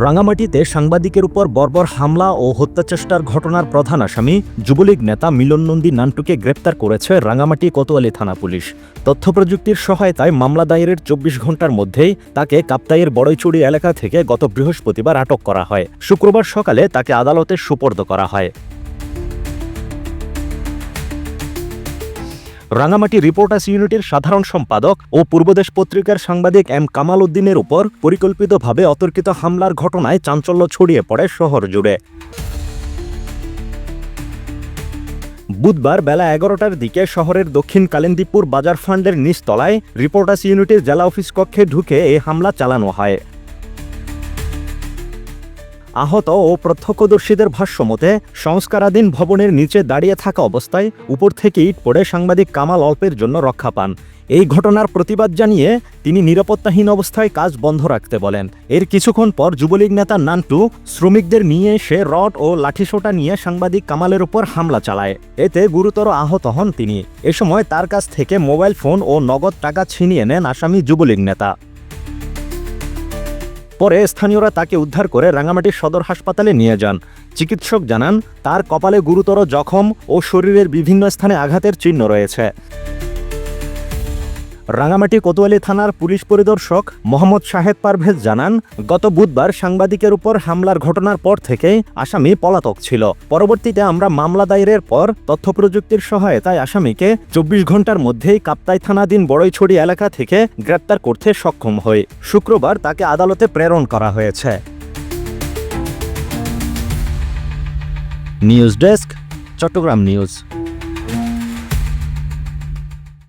রাঙামাটিতে সাংবাদিকের উপর বর্বর হামলা ও হত্যাচেষ্টার ঘটনার প্রধান আসামি যুবলীগ নেতা মিলন নন্দী নান্টুকে গ্রেপ্তার করেছে রাঙামাটি কোতোয়ালি থানা পুলিশ। তথ্য প্রযুক্তির সহায়তায় মামলা দায়েরের চব্বিশ ঘণ্টার মধ্যেই তাকে কাপ্তাইয়ের বড়ইচুড়ি এলাকা থেকে গত বৃহস্পতিবার আটক করা হয়। শুক্রবার সকালে তাকে আদালতে সুপর্দ করা হয়। রাঙামাটি রিপোর্টার্স ইউনিটের সাধারণ সম্পাদক ও পূর্বদেশ পত্রিকার সাংবাদিক এম কামাল উদ্দিনের উপর পরিকল্পিতভাবে অতর্কিত হামলার ঘটনায় চাঞ্চল্য ছড়িয়ে পড়ে শহর জুড়ে। বুধবার বেলা এগারোটার দিকে শহরের দক্ষিণ কালিন্দীপুর বাজার ফান্ডের নিচতলায় রিপোর্টার্স ইউনিটের জেলা অফিস কক্ষে ঢুকে এই হামলা চালানো হয়। আহত ও প্রত্যক্ষদর্শীদের ভাষ্যমতে, সংস্কারাধীন ভবনের নিচে দাঁড়িয়ে থাকা অবস্থায় উপর থেকে ইট পড়ে সাংবাদিক কামাল অল্পের জন্য রক্ষা পান। এই ঘটনার প্রতিবাদ জানিয়ে তিনি নিরাপত্তাহীন অবস্থায় কাজ বন্ধ রাখতে বলেন। এর কিছুক্ষণ পর যুবলীগ নেতা নান্টু শ্রমিকদের নিয়ে এসে রড ও লাঠিসোটা নিয়ে সাংবাদিক কামালের উপর হামলা চালায়। এতে গুরুতর আহত হন তিনি। এ সময় তার কাছ থেকে মোবাইল ফোন ও নগদ টাকা ছিনিয়ে নেন আসামি যুবলীগ নেতা। পরে স্থানীয়রা তাকে উদ্ধার করে রাঙামাটি সদর হাসপাতালে নিয়ে যান। চিকিৎসক জানান, তার কপালে গুরুতর জখম ও শরীরের বিভিন্ন স্থানে আঘাতের চিহ্ন রয়েছে। রাঙামাটি কোতোয়ালি থানার পুলিশ পরিদর্শক মোহাম্মদ শাহেদ পারভেজ জানান, গত বুধবার সাংবাদিকের উপর হামলার ঘটনার পর থেকেই আসামি পলাতক ছিল। পরবর্তীতে আমরা মামলা দায়েরের পর তথ্য প্রযুক্তির সহায়তায় আসামিকে চব্বিশ ঘণ্টার মধ্যেই কাপ্তাই থানাধীন বড়ইছড়ি এলাকা থেকে গ্রেপ্তার করতে সক্ষম হই। শুক্রবার তাকে আদালতে প্রেরণ করা হয়েছে। News desk, Chattogram news.